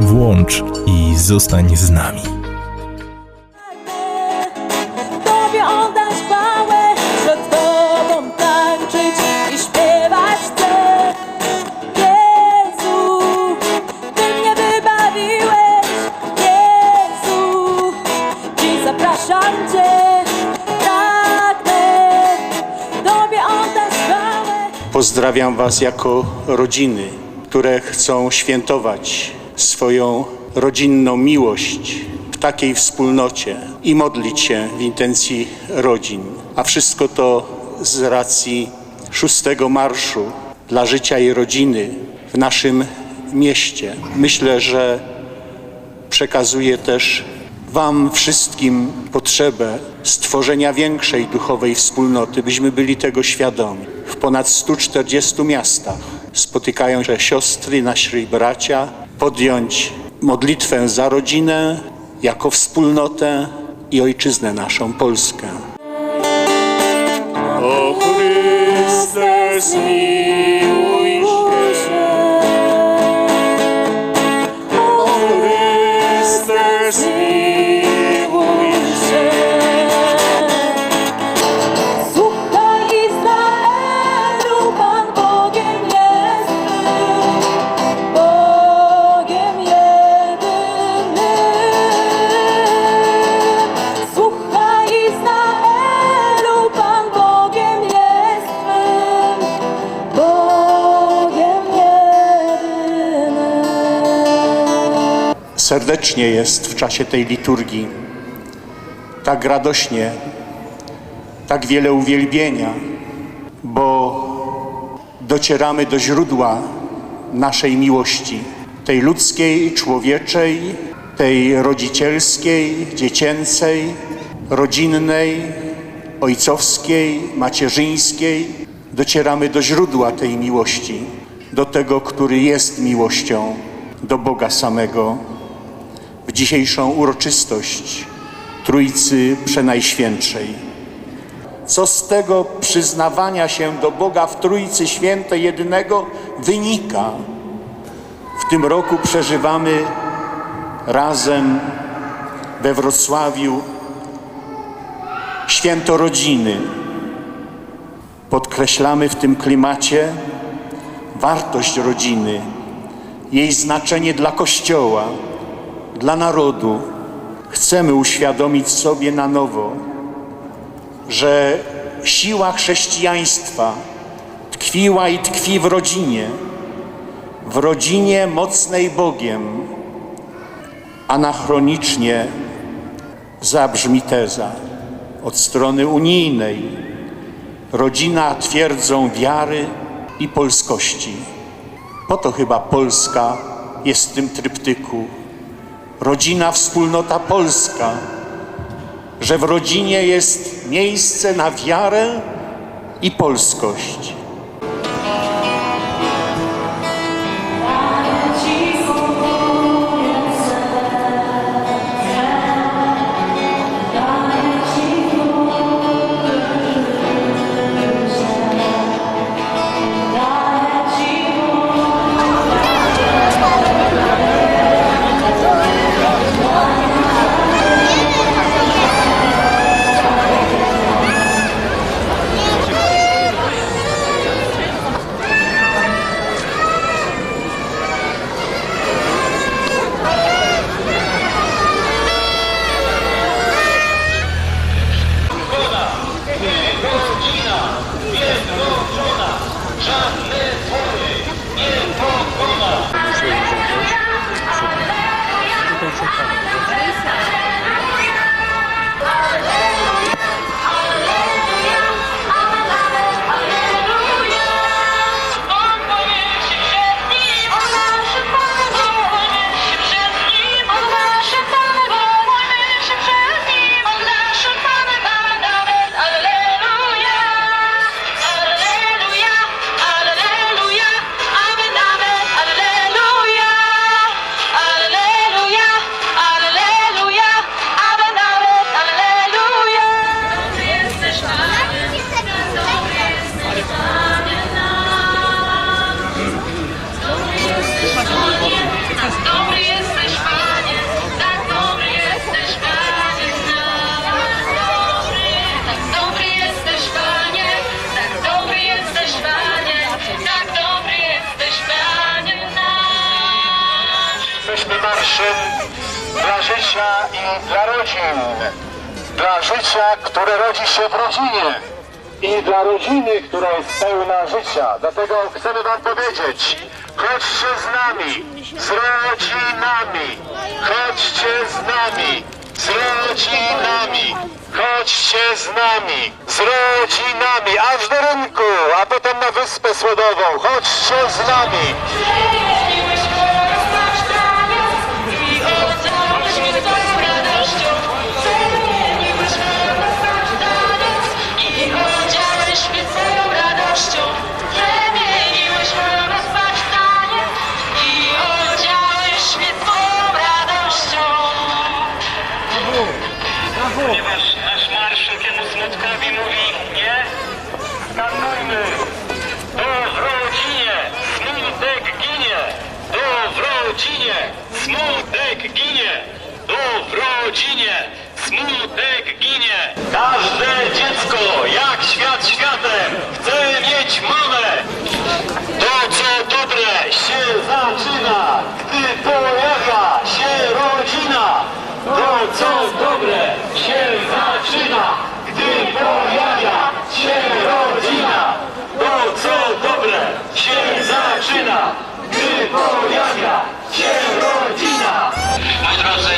Włącz i zostań z nami. Tobie oddać chwałę, przed Tobą tańczyć i śpiewać chcę. Jezu, Ty mnie wybawiłeś, Jezu, dziś zapraszam Cię, pragnę Tobie oddać chwałę. Pozdrawiam Was jako rodziny, które chcą świętować swoją rodzinną miłość w takiej wspólnocie i modlić się w intencji rodzin. A wszystko to z racji szóstego marszu dla życia i rodziny w naszym mieście. Myślę, że przekazuje też Wam wszystkim potrzebę stworzenia większej duchowej wspólnoty, byśmy byli tego świadomi. W ponad 140 miastach spotykają się siostry, nasi bracia, podjąć modlitwę za rodzinę jako wspólnotę i ojczyznę naszą, Polskę. O Chryste, zmiłuj Serdecznie jest w czasie tej liturgii, tak radośnie, tak wiele uwielbienia, bo docieramy do źródła naszej miłości, tej ludzkiej, człowieczej, tej rodzicielskiej, dziecięcej, rodzinnej, ojcowskiej, macierzyńskiej. Docieramy do źródła tej miłości, do tego, który jest miłością, do Boga samego. Dzisiejszą uroczystość Trójcy Przenajświętszej. Co z tego przyznawania się do Boga w Trójcy Świętej Jedynego wynika? W tym roku przeżywamy razem we Wrocławiu święto rodziny. Podkreślamy w tym klimacie wartość rodziny, jej znaczenie dla Kościoła, dla narodu. Chcemy uświadomić sobie na nowo, że siła chrześcijaństwa tkwiła i tkwi w rodzinie, w rodzinie mocnej Bogiem. Anachronicznie zabrzmi teza od strony unijnej. Rodzina twierdzą wiary i polskości. Po to chyba Polska jest w tym tryptyku. Rodzina, wspólnota polska, że w rodzinie jest miejsce na wiarę i polskość. Dla życia i dla rodzin. Dla życia, które rodzi się w rodzinie. I dla rodziny, która jest pełna życia. Dlatego chcemy Wam powiedzieć, chodźcie z nami, z rodzinami. Chodźcie z nami, z rodzinami. Chodźcie z nami, z rodzinami, aż do rynku, a potem na Wyspę Słodową. Chodźcie z nami. Ponieważ nasz marsz wszelkiemu smutkowi mówi nie, skandujmy. To w rodzinie smutek ginie. To w rodzinie smutek ginie. To w rodzinie smutek ginie. Każde dziecko, jak świat światem, chce mieć mamę. To, co dobre, się zaczyna, gdy pojawia się rodzina. To, co dobre, się zaczyna, gdy pojawia się rodzina. To, co dobre, się zaczyna, gdy pojawia się rodzina. Moi drodzy,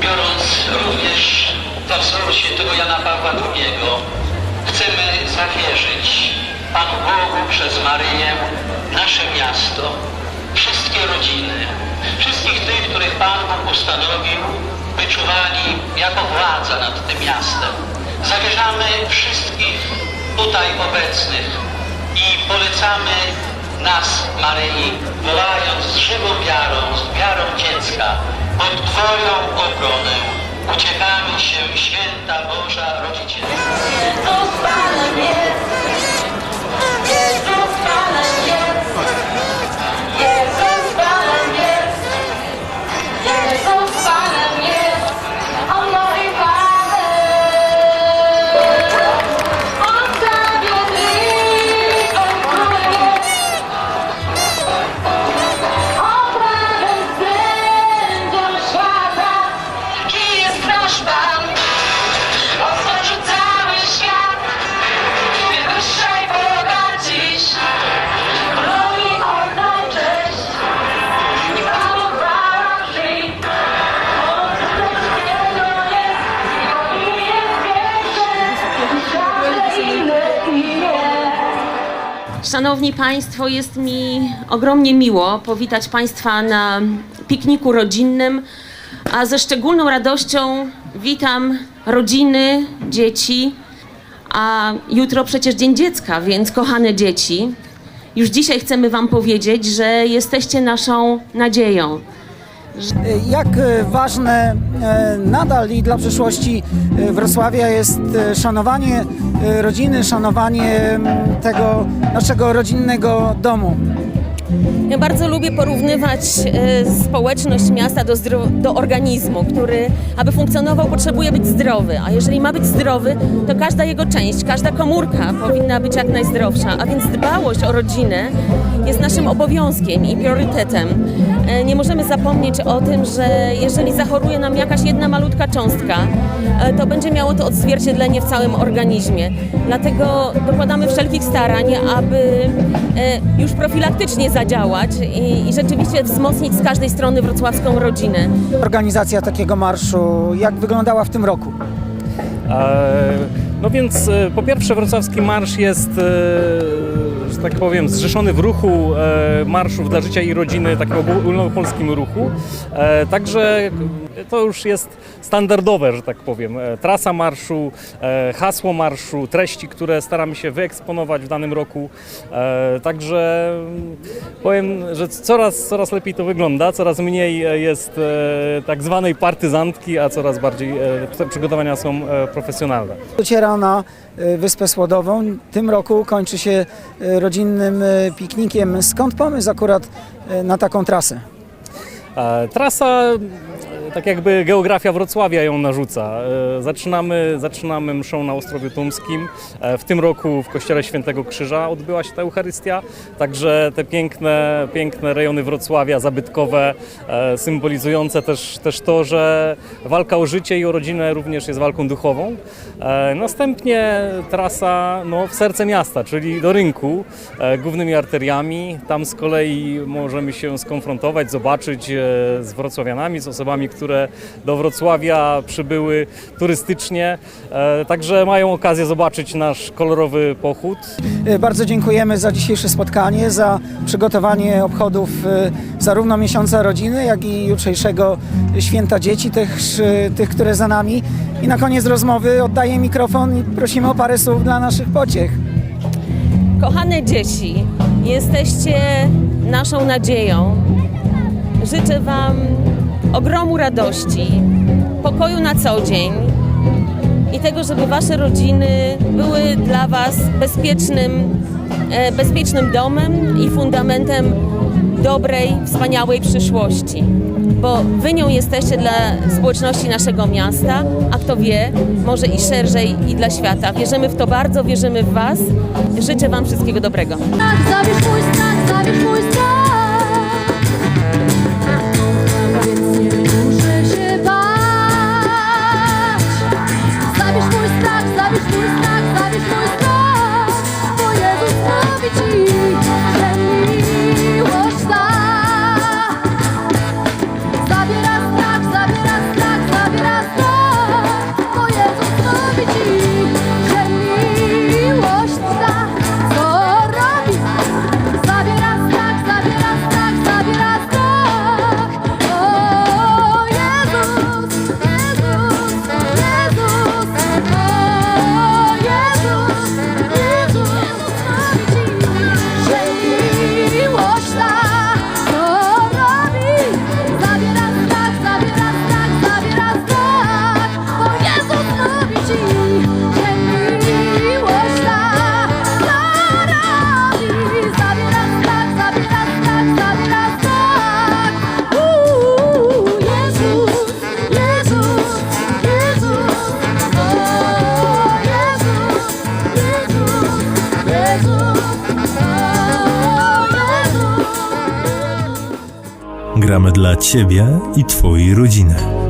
biorąc również za wzór świętego Jana Pawła II, chcemy zawierzyć Panu Bogu przez Maryję nasze miasto, wszystkie rodziny, wszystkich tych, których Pan Bóg ustanowił, by czuwali jako władza nad tym miastem. Zawierzamy wszystkich tutaj obecnych i polecamy nas, Maryi, wołając z żywą wiarą, z wiarą dziecka, pod Twoją obronę uciekamy się, święta Boża Rodzicielka. Szanowni Państwo, jest mi ogromnie miło powitać Państwa na pikniku rodzinnym, a ze szczególną radością witam rodziny, dzieci, a jutro przecież Dzień Dziecka, więc kochane dzieci, już dzisiaj chcemy Wam powiedzieć, że jesteście naszą nadzieją. Jak e, ważne e, nadal i dla przyszłości e, Wrocławia jest e, szanowanie e, rodziny, szanowanie tego naszego rodzinnego domu. Ja bardzo lubię porównywać e, społeczność miasta do, do organizmu, który, aby funkcjonował, potrzebuje być zdrowy. A jeżeli ma być zdrowy, to każda jego część, każda komórka powinna być jak najzdrowsza. A więc dbałość o rodzinę jest naszym obowiązkiem i priorytetem. E, Nie możemy zapomnieć o tym, że jeżeli zachoruje nam jakaś jedna malutka cząstka, e, to będzie miało to odzwierciedlenie w całym organizmie. Dlatego dokładamy wszelkich starań, aby już profilaktycznie zadziałać i, i rzeczywiście wzmocnić z każdej strony wrocławską rodzinę. Organizacja takiego marszu, jak wyglądała w tym roku? E, No więc e, po pierwsze wrocławski marsz jest, e, że tak powiem, zrzeszony w ruchu e, marszów dla życia i rodziny, takim ogólnopolskim ruchu. E, Także to już jest standardowe, że tak powiem. E, Trasa marszu, e, hasło marszu, treści, które staramy się wyeksponować w danym roku. E, Także mm, powiem, że coraz, coraz lepiej to wygląda, coraz mniej jest tak zwanej partyzantki, a coraz bardziej przygotowania są profesjonalne. Dociera na Wyspę Słodową. Tym roku kończy się rodzinnym piknikiem. Skąd pomysł akurat na taką trasę? Trasa, tak jakby geografia Wrocławia ją narzuca. E, Zaczynamy, zaczynamy mszą na Ostrowiu Tumskim. E, W tym roku w Kościele Świętego Krzyża odbyła się ta Eucharystia, także te piękne, piękne rejony Wrocławia, zabytkowe, e, symbolizujące też, też to, że walka o życie i o rodzinę również jest walką duchową. Następnie trasa no, w serce miasta, czyli do rynku, głównymi arteriami. Tam z kolei możemy się skonfrontować, zobaczyć z wrocławianami, z osobami, które do Wrocławia przybyły turystycznie. E, Także mają okazję zobaczyć nasz kolorowy pochód. E, Bardzo dziękujemy za dzisiejsze spotkanie, za przygotowanie obchodów e, zarówno miesiąca rodziny, jak i jutrzejszego święta dzieci, tych, tych które za nami. I na koniec rozmowy oddaję mikrofon i prosimy o parę słów dla naszych pociech. Kochane dzieci, jesteście naszą nadzieją. Życzę Wam ogromu radości, pokoju na co dzień i tego, żeby Wasze rodziny były dla Was bezpiecznym, e, bezpiecznym domem i fundamentem dobrej, wspaniałej przyszłości. Bo Wy nią jesteście dla społeczności naszego miasta, a kto wie, może i szerzej i dla świata. Wierzymy w to bardzo, wierzymy w Was. Życzę Wam wszystkiego dobrego. Tak, zabierz mój strach, zabierz mój O Jezus Gramy dla Ciebie i Twojej rodziny.